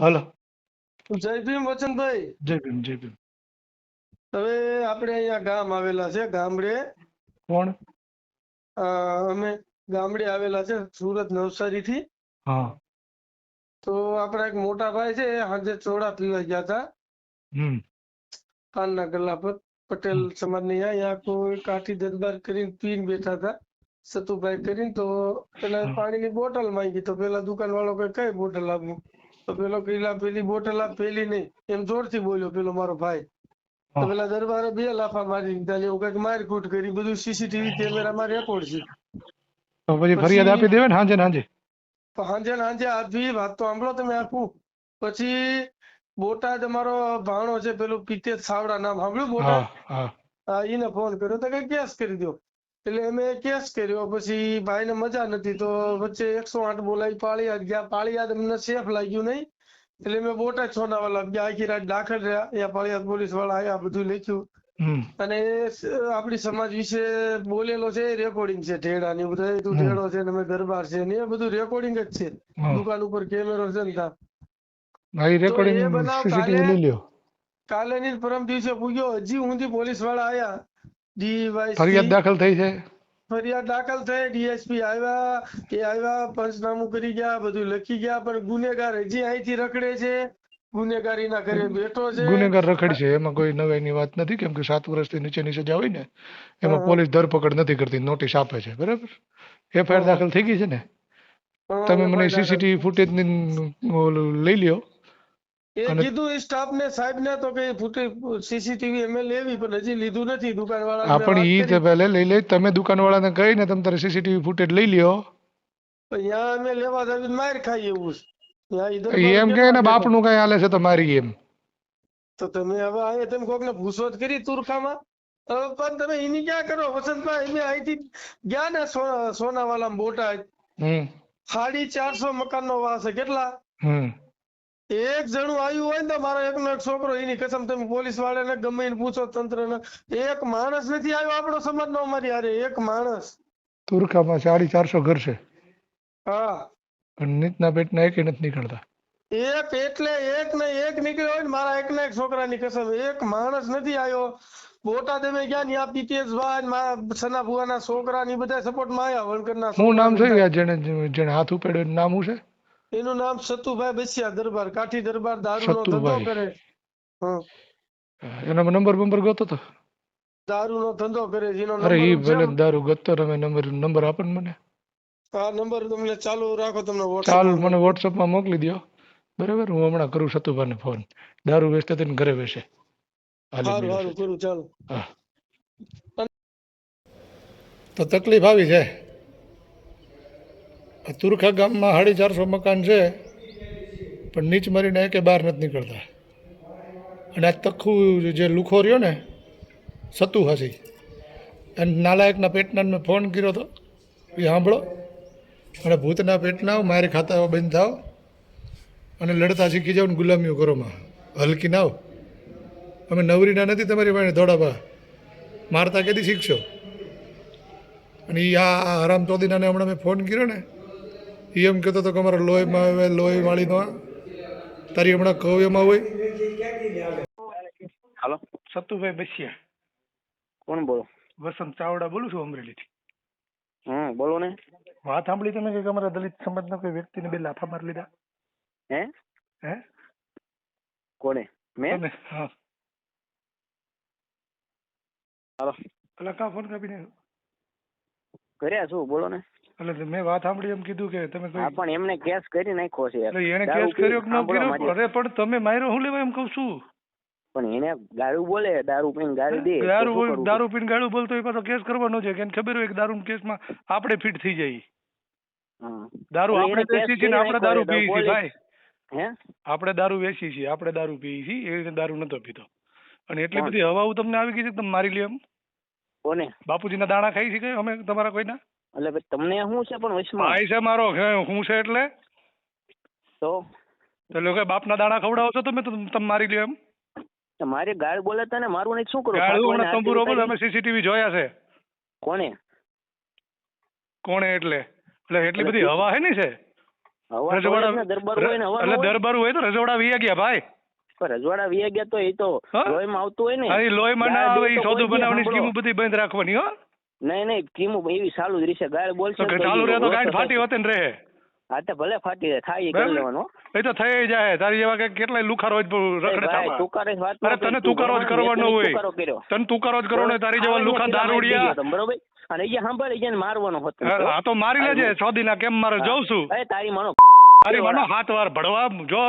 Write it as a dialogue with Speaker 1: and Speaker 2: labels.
Speaker 1: Hello.
Speaker 2: જય ભીમ વચનભાઈ.
Speaker 1: જય ભીમ જય ભીમ.
Speaker 2: હવે આપણે અહીંયા ગામ આવેલા છે ગામડે.
Speaker 1: કોણ?
Speaker 2: અમે ગામડે આવેલા છે સુરત નવસારી થી
Speaker 1: હા.
Speaker 2: તો આપણા એક મોટા ભાઈ છે સાંજે ચોળા પીવા ગયા હતા.
Speaker 1: હમ.
Speaker 2: પાનના ગલ્લા પર. પટેલ સમાજની અહીંયા કોઈ કાઠી દરબાર કરીને પીને બેઠા હતા. સતુભાઈ કરીને તો પેલા પાણીની બોટલ માંગી તો પેલા દુકાન વાળો કે કઈ બોટલ આપું? તો પેલો પેલા પેલી બોટલ આપ પેલી નહીં. એમ જોરથી બોલ્યો પેલો મારો ભાઈ. તો પેલા દરબારે બે લાફા મારી દીધા એવું કંઈક મારકૂટ કરી બધું સીસીટીવી કેમેરામાં રેકોર્ડ છે.
Speaker 1: તો પછી ફરિયાદ આપી દેવે ને હાંજે હાંજે?
Speaker 2: તો હાંજે હાંજે આપી વાત તો સાંભળો તમે આખું. પછી બોટાદ અમારો ભાણો છે પેલું પિતેજ સાવડા નામ. સાંભળ્યું બોટાદ?
Speaker 1: હા
Speaker 2: એને ફોન કર્યો. તો કઈ કેસ કરી દો એટલે અમે કેસ કર્યો પછી ભાઈને મજા નથી તો વચ્ચે એકસો આઠ બોલાવી પાળીયાદ ગયા પાળીયાદ અમને સેફ લાગ્યું નહીં. એટલે મેં બોટાદ છોનાવાલા ગયા આખી રાત દાખલ રહ્યા અહીંયા પાળીયાદ પોલીસવાળા આવ્યા બધું લખ્યું. અને આપડી આપણી સમાજ વિશે બોલેલો છે રેકોર્ડિંગ છે ઢેડા ને બધા તું ઢેડો છે ને અમે દરબાર છે ને એ બધું રેકોર્ડિંગ જ છે. દુકાન ઉપર કેમેરો છે ને ત્યાં.
Speaker 1: રેકોર્ડિંગ
Speaker 2: કાલે- ની પરમ દિવસે પૂગ્યો હજી ઊંધી પોલીસવાળા આયા.
Speaker 1: ફરિયાદ દાખલ થઈ છે?
Speaker 2: ફરિયાદ દાખલ થઈ ડીએસપી આવ્યા એ આવ્યા પંચનામું કરી ગયા બધું લખી ગયા પણ ગુનેગાર હજી અહીંથી રખડે છે. ગુનેગારીના ઘરે બેઠો છે.
Speaker 1: ગુનેગાર રખડ છે એમાં કોઈ નવાઈની વાત નથી કેમ કે સાત વર્ષથી નીચેની સજા હોય ને એમાં પોલીસ ધરપકડ નથી કરતી નોટિસ આપે છે બરાબર? એફઆઈઆર. દાખલ થઈ ગઈ છે ને? તમે મને. સીસીટીવી ફૂટેજ લઈ લ્યો.
Speaker 2: એ કીધું એ સ્ટાફ ને સાહેબ ને તો કે ફૂટે સીસીટીવી અમે લેવી પણ હજી લીધું નથી. દુકાન વાળા
Speaker 1: પણ ઈ તે પહેલે લઈ લે તમે દુકાનવાળાને કહીને તમે તારે સીસીટીવી ફૂટેજ લઈ લ્યો.
Speaker 2: અહીંયા અમે લેવા જાવી માર ખાઈ એવું છે.
Speaker 1: એમ કે ને
Speaker 2: ના
Speaker 1: બાપનું કઈ હાલે છે તો મારી એમ.
Speaker 2: તો તમે હવે આ તમે કોકને ભૂસોત કરી તુરખામાં? પણ તમે એની ક્યાં કરો? વસંતભાઈ અમે અહીંથી ગયા ને સોના સોનાવાલામાં બોટાદ. સાડી ચારસો મકાન નો વાસ કેટલા?
Speaker 1: હમ.
Speaker 2: એક જણું આવ્યું હોય ને મારો એકનો એક છોકરો એની કસમ તમે પોલીસ વાળાને ગમે એને પૂછો તંત્રને. એક માણસ નથી આવ્યો આપણો સમાજનો અમારી હારે એક માણસ.
Speaker 1: તુરખામાં સાડી ચારસો ઘર છે.
Speaker 2: હા.
Speaker 1: પણ નીતના પેટના એક નથી નીકળતા.
Speaker 2: એક એટલે એક ને એક નીકળ્યો હોય ને મારા એક ને એક છોકરાની કસમ. એક માણસ નથી આવ્યો. બોટાદ અમે ગયા ને આ પીટીએસ ભાઈ મારા સના ભુવાના છોકરા ની બધા સપોર્ટમાં આવ્યા વણકરના
Speaker 1: શું નામ છે જેને જેને હાથ ઉપાડ્યો? નામ શું છે?
Speaker 2: એનું નામ સતુભાઈ બસિયા દરબાર કાઠી દરબાર દારૂનો ધંધો કરે.
Speaker 1: એનો નંબર બંબર ગોતો તો.
Speaker 2: દારૂનો ધંધો કરે છે એનો
Speaker 1: અરે ઈ ભલે દારૂ ગોતો તમે નંબર નંબર આપો ને મને.
Speaker 2: આ નંબર તમને ચાલુ રાખો તમને
Speaker 1: ચાલ
Speaker 2: WhatsApp
Speaker 1: મને વોટ્સઅપમાં મોકલી દો બરાબર? હું હમણાં કરું સતુભાઈ ને ફોન દારૂ વેચતા તેને ઘરે બેસે
Speaker 2: સારું સારું કરું ચાલો.
Speaker 1: હા. તો તકલીફ આવી છે. આ તુરખા ગામમાં સાડી ચારસો મકાન છે, પણ નીચ મારીને એકે બહાર નથી નીકળતા. અને આ તખું જે લુખો રહ્યો ને, સતુ હસી. અને નાલાયકના પેટના મેં ફોન કર્યો હતો એ સાંભળો. અને ભૂતના પેટના મારી ખાતા બંધ થાવ અને લડતા શીખી જાઓ ને ગુલામીઓ કરો માં હલકી ના અમે નવરીના નથી તમારી પાસે દોડાબા મારતા કેદી શીખશો? અને એ આ હરામ ચોદીનાને હમણાં મેં ફોન કર્યો ને એ એમ કહેતો હતો કે અમારા લોહીમાં આવે લોહી વાળીનો આ. તારી હમણાં કવ્યમાં હોય?
Speaker 3: હાલો.
Speaker 1: સતુભાઈ બસિયા.
Speaker 3: કોણ બોલો?
Speaker 1: વસંત ચાવડા બોલું છું અમરેલીથી.
Speaker 3: હમ બોલો ને.
Speaker 1: વાત સાંભળી તમે કે અમારા દલિત સમાજના કોઈ વ્યક્તિને બે લાફા મારી લીધા?
Speaker 3: હે?
Speaker 1: હે?
Speaker 3: કોને? મેં?
Speaker 1: હા.
Speaker 3: હાલો.
Speaker 1: પેલા કા ફોન કાપીને
Speaker 3: કર્યા શું બોલો ને.
Speaker 1: એટલે મેં વાત સાંભળી એમ કીધું કે તમે
Speaker 3: હા પણ એમને કેસ કરી નાખ્યો છે.
Speaker 1: એટલે એને કેસ કર્યો કે ન કર્યો. અરે પણ તમે માર્યો હું લેવા એમ કહું છું?
Speaker 3: પણ એને ગાળું બોલે દારૂ પીને ગાળી દે
Speaker 1: દારૂ દારૂ પીને ગાળું બોલતો એ પાછો કેસ કરવાનો છે. કે એને ખબર હોય કે દારૂ કેસમાં આપણે ફિટ થઈ જાય દારૂ આપણે વેચીએ છીએ આપણે દારૂ પીએ છીએ ભાઈ.
Speaker 3: હે?
Speaker 1: આપણે દારૂ વેચીએ છીએ આપણે દારૂ પીએ છીએ એ રીતે દારૂ નતો પીતો. અને એટલી
Speaker 3: બધી
Speaker 1: બધી હવાઓ તમને આવી ગઈ છે કે તમે મારી લ્યો એમ?
Speaker 3: કોને?
Speaker 1: બાપુજીના દાણા ખાઈ છીએ અમે તમારા કોઈના?
Speaker 3: એટલે ભાઈ તમને શું છે પણ વચમાં
Speaker 1: ભાઈ છે મારો હે, હું છે એટલે?
Speaker 3: તો?
Speaker 1: તો લોકો બાપના દાણા ખવડાવો છો તમે તો તમે મારી લ્યો એમ.
Speaker 3: મારી ગાળ બોલે તને મારું નહીં શું કરો?
Speaker 1: ગાળું અને તંબુરો બોલે અમે સીસીટીવી જોયા છે.
Speaker 3: કોને
Speaker 1: કોણે એટલે? એટલે એટલી બધી હવા હે ને છે?
Speaker 3: હવા તો હોય ને, દરબાર હોય ને હવા
Speaker 1: એટલે
Speaker 3: હોય.
Speaker 1: દરબારું હોય તો રજવાડા વીયા ગયા ભાઈ.
Speaker 3: પણ રજવાડા વી ગયા તો એ તો
Speaker 1: હા?
Speaker 3: લોહીમાં આવતું હોય ને.
Speaker 1: હા, ઈ લોહીમાં ના
Speaker 3: ગાળ
Speaker 1: આવે
Speaker 3: દે
Speaker 1: ઈ
Speaker 3: તો
Speaker 1: સોદું
Speaker 3: દી
Speaker 1: બનાવવાની
Speaker 3: સાંભળો.
Speaker 1: સ્કીમ બધી બંધ રાખવાની હો.
Speaker 3: નહીં નહીં કીમું એવી ચાલુ જ રહેશે ગાળ બોલશે
Speaker 1: ચાલુ રહે તો ગાંઠ ફાટી હોતે ને રહે
Speaker 3: હા તો ભલે ફાટી જાય થાય કરી? લેવાનો.
Speaker 1: એ તો થઈ જાય. તારી જેવા કે કેટલાય લુખારો જ રખડે
Speaker 3: ભાઈ, તુકારે વાત
Speaker 1: અરે તને તુકારો જ કરવાનો હોય. તને તુકારો જ કરવાનો તારી જેવા લુખા દારૂડિયા.
Speaker 3: બરોબર? અને અહીંયા સાંભળ અહીંયા મારવાનો હતો
Speaker 1: હા તો મારી લેજે સોદીના કેમ મારે જઉં છું.
Speaker 3: એ તારી માનો
Speaker 1: તારી માનો હાથ વાર ભડવા જો